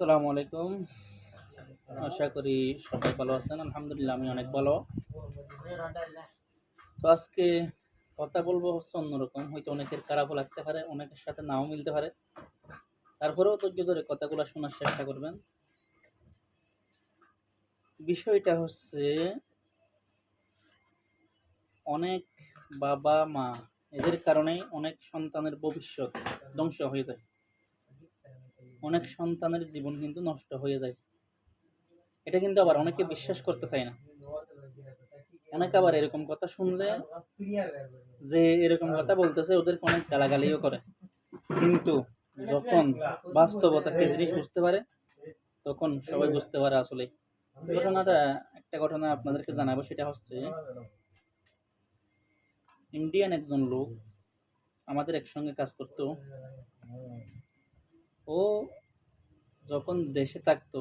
আসসালামু আলাইকুম। আশা করি সবাই ভালো আছেন। আলহামদুলিল্লাহ, আমি অনেক ভালো। তো আজকে কথা বলব হচ্ছে অন্যরকম। হয়তো অনেকের খারাপও লাগতে পারে, অনেকের সাথে নাও মিলতে পারে। তারপরেও ধৈর্য ধরে কথাগুলো শোনার চেষ্টা করবেন। বিষয়টা হচ্ছে, অনেক বাবা মা এদের কারণে অনেক সন্তানের ভবিষ্যৎ ধ্বংস হয়ে যায়। অনেক সন্তানের জীবন কিন্তু নষ্ট হয়ে যায়। এটা কিন্তু আবার অনেকে বিশ্বাস করতে চায় না। অনেকে আবার এরকম কথা শুনলে যে এরকম কথা বলতেছে, ওদেরকে অনেক গালাগালিও করে। কিন্তু যখন বাস্তবতা জিনিস বুঝতে পারে, তখন সবাই বুঝতে পারে আসলে ঘটনাটা, একটা ঘটনা আপনাদেরকে জানাব, সেটা হচ্ছে ইন্ডিয়ান একজন লোক আমাদের একসঙ্গে কাজ করতো। ও যখন দেশে থাকতো,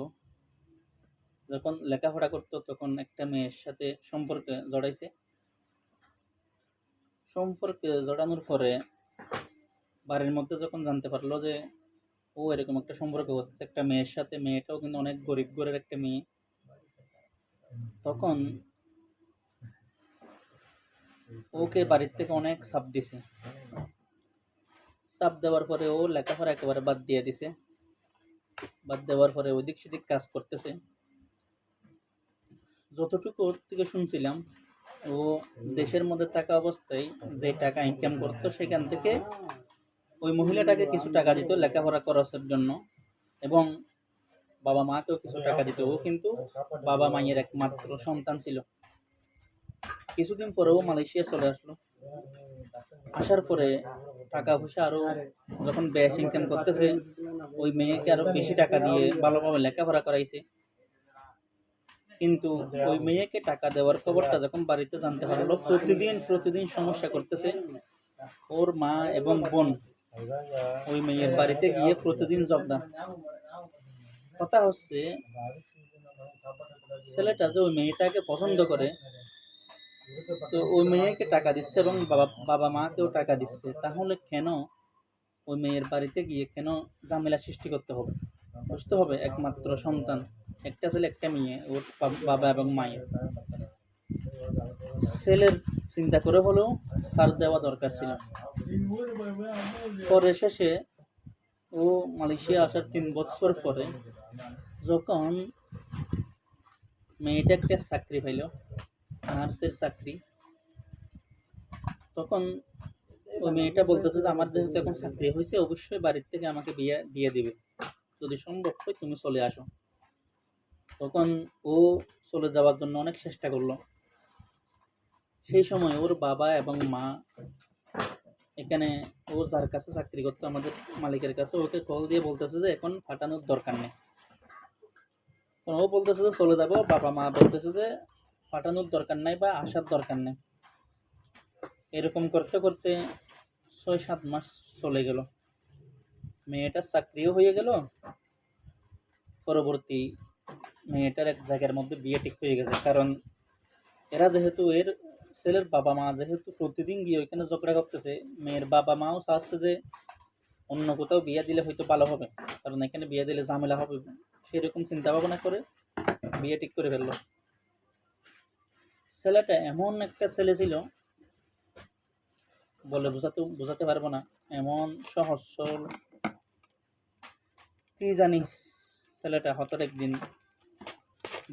যখন লেখাপড়া করতো, তখন একটা মেয়ের সাথে সম্পর্কে জড়াইছে। সম্পর্কে জড়ানোর পরে বাড়ির মধ্যে যখন জানতে পারল যে, ও এরকম একটা সম্পর্ক করতেছে, একটা মেয়ের সাথে, মেয়েটাও কিন্তু অনেক গরিব ঘরের একটা মেয়ে। তখন ওকে বাড়ির থেকে অনেক চাপ দিছে। চাপ দেওয়ার পরে ও লেখাপড়া একেবারে বাদ দিয়ে দিছে। বাদ দেওয়ার পরে ওদিক সেদিক কাজ করতেছে। যতটুকু ওর থেকে শুনছিলাম, ও দেশের মধ্যে থাকা অবস্থায় যে টাকা ইনকাম করতো সেখান থেকে ওই মহিলাটাকে কিছু টাকা দিত লেখাপড়া খরচের জন্য এবং বাবা মাকেও কিছু টাকা দিত। ও কিন্তু বাবা মায়ের একমাত্র সন্তান ছিল। কিছুদিন পরে ও মালয়েশিয়া চলে আসলো। আসার পরে টাকা পয়সা আরও যখন ব্যাস ইনকাম করতেছে, ওই মেয়েকে আরও বেশি টাকা দিয়ে ভালোভাবে লেখাপড়া করাইছে। কিন্তু ওই মেয়েকে টাকা দেওয়ার খবরটা যখন বাড়িতে জানতে পারল, প্রতিদিন প্রতিদিন সমস্যা করতেছে। ওর মা এবং বোন ওই মেয়ের বাড়িতে গিয়ে প্রতিদিন জবদা কথা হচ্ছে, ছেলেটা যে ওই মেয়েটাকে পছন্দ করে তো ওই মেয়েকে টাকা দিচ্ছে এবং বাবা বাবা মাকেও টাকা দিচ্ছে। তাহলে কেন ওই মেয়ের বাড়িতে গিয়ে কেন ঝামেলা সৃষ্টি করতে হবে? বুঝতে হবে, একমাত্র সন্তান, একটা ছেলে, একটা মেয়ে, ওর বাবা এবং মায়ের। ছেলের চিন্তা করে হলেও সার দেওয়া দরকার ছিল পরে শেষে ও মালয়েশিয়া আসার তিন বছর পরে যখন মেয়েটা একটা চাকরি পাইল নার্সের চাকরি। তখন ওই মেয়েটা বলতেছে যে, আমার যেহেতু এখন চাকরি হয়েছে, অবশ্যই বাড়ির থেকে আমাকে বিয়ে দিয়ে দিবে। যদি সম্ভব হয় তুমি চলে আসো। তখন ও চলে যাওয়ার জন্য অনেক চেষ্টা করল। সেই সময় ওর বাবা এবং মা এখানে ও যার কাছে চাকরি করতো, আমাদের মালিকের কাছে, ওকে কল দিয়ে বলতেছে যে, এখন ফাটানোর দরকার নেই। ও বলতেছে যে, চলে যাব। বাবা মা বলতেছে যে পাঠানোর দরকার নাই বা আসার দরকার নেই। এরকম করতে করতে ছয় সাত মাস চলে গেল। মেয়েটার চাকরিও হয়ে গেল। পরবর্তী মেয়েটার এক জায়গার মধ্যে বিয়ে ঠিক হয়ে গেছে। কারণ এরা যেহেতু এর ছেলের বাবা মা, যেহেতু প্রতিদিন গিয়ে ওইখানে ঝগড়া করতেছে, মেয়ের বাবা মাও চাচ্ছে যে অন্য কোথাও বিয়ে দিলে হয়তো ভালো হবে। কারণ এখানে বিয়ে দিলে ঝামেলা হবে। সেরকম চিন্তা ভাবনা করে বিয়ে ঠিক করে ফেলল। ছেলেটা এমন একটা ছেলে ছিল, বলে বোঝাতে বোঝাতে পারব না, এমন সহজ সরল কি জানি ছেলেটা হঠাৎ একদিন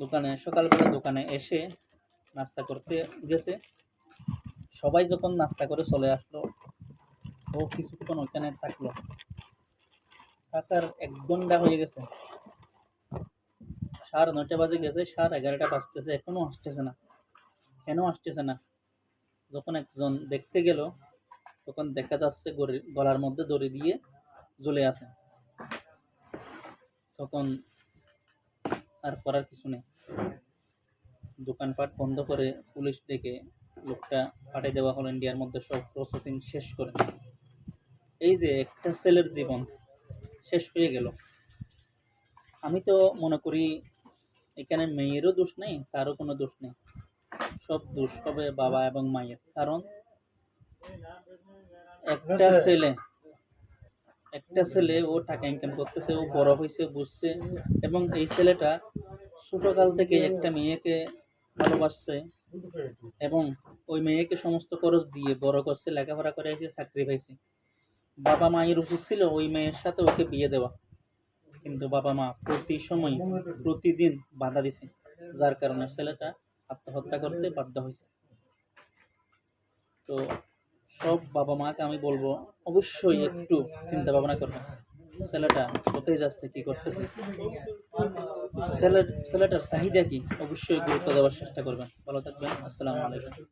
দোকানে, সকালবেলা দোকানে এসে নাস্তা করতে গেছে। সবাই যখন নাস্তা করে চলে আসলো, ও কিছুক্ষণ ওইখানে থাকল। থাকার এক ঘণ্টা হয়ে গেছে। সাড়ে নয়টা বাজে গেছে, সাড়ে এগারোটা বাজতেছে, এখনও আসতেছে না। কেন আসতেছে না? যখন একজন দেখতে গেল, তখন দেখা যাচ্ছে গলার মধ্যে দড়ি দিয়ে ঝুলে আছে। তখন আর করার কিছু নেই। দোকানপাট বন্ধ করে পুলিশ ডেকে লোকটা পাঠিয়ে দেওয়া হলো ইন্ডিয়ার মধ্যে। সব প্রসেসিং শেষ করে এই যে একটা ছেলের জীবন শেষ হয়ে গেল। আমি তো মনে করি এখানে মেয়েরও দোষ নেই, তারও কোনো দোষ নেই। সব দোষ হবে বাবা এবং মায়ের। কারণ একটা ছেলে একটা ছেলে ও টাকা ইনকাম করতেছে ও বড় হয়েছে বুঝছে। এবং এই ছেলেটা ছোটকাল থেকে একটা মেয়েকে ভালোবাসছে এবং ওই মেয়েকে সমস্ত খরচ দিয়ে বড় করছে লেখাপড়া করে এসে চাকরি পাইছে। বাবা মায়ের উচিত ছিল ওই মেয়ের সাথে ওকে বিয়ে দেওয়া। কিন্তু বাবা মা প্রতি সময় প্রতিদিন বাধা দিছে যার কারণে ছেলেটা আত্মহত্যা করতে বাধ্য হয়েছে। তো সব বাবা মাকে আমি বলব, অবশ্যই একটু চিন্তা ভাবনা করবেন। ছেলেটা কোথায় যাচ্ছে, কি করতেছে? ছেলে ছেলেটার চাহিদা কি? অবশ্যই গুরুত্ব দেওয়ার চেষ্টা করবেন। ভালো থাকবেন। আসসালামু আলাইকুম।